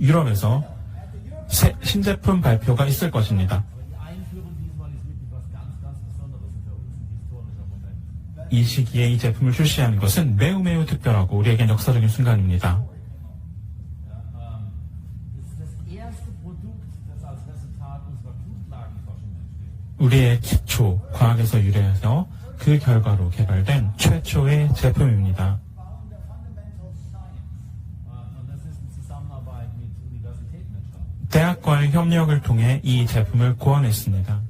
유럽에서 새 신제품 발표가 있을 것입니다. 이 시기에 이 제품을 출시하는 것은 매우 매우 특별하고 우리에겐 역사적인 순간입니다. Ähm. 우리의 기초 과학에서 유래해서 그 결과로 개발된 최초의 제품입니다. 대학과의 협력을 통해 이 제품을 구원했습니다.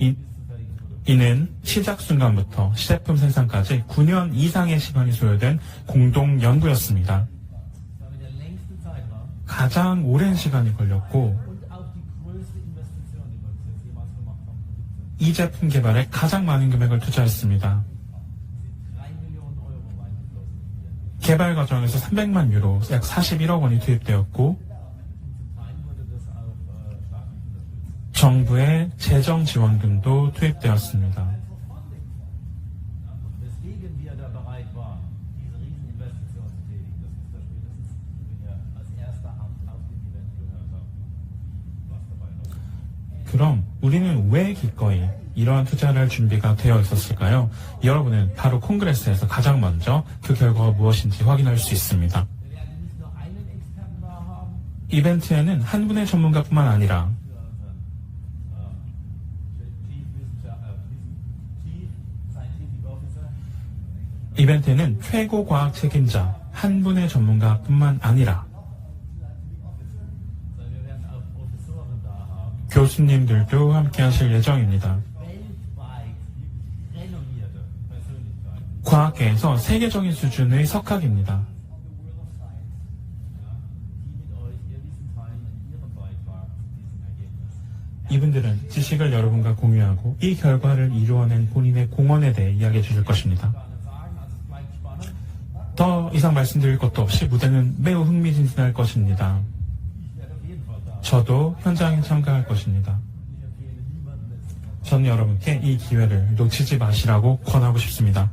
Äh, Produkt. 이는 시작 순간부터 시제품 생산까지 9년 이상의 시간이 소요된 공동 연구였습니다. 가장 오랜 시간이 걸렸고. 이 제품 개발에 가장 많은 금액을 투자했습니다. 개발 과정에서 300만 유로, 약 41억 원이 투입되었고 äh. 정부의 재정 지원금도 투입되었습니다. 그럼 우리는 왜 기꺼이 이러한 투자를 준비가 되어 있었을까요? 여러분은 바로 콩그레스에서 가장 먼저 그 결과가 무엇인지 확인할 수 있습니다. 이벤트에는 한 분의 전문가뿐만 아니라 äh, äh, 이벤트에는 최고 과학 책임자 한 분의 전문가뿐만 아니라 교수님들도 함께 하실 예정입니다. 과학계에서 세계적인 수준의 석학입니다. 이분들은 지식을 여러분과 공유하고 이 결과를 이루어낸 본인의 공헌에 대해 이야기해 주실 것입니다. 더 이상 말씀드릴 것도 없이 무대는 매우 흥미진진할 것입니다. 저도 현장에 참가할 것입니다. 저는 여러분께 이 기회를 놓치지 마시라고 권하고 싶습니다.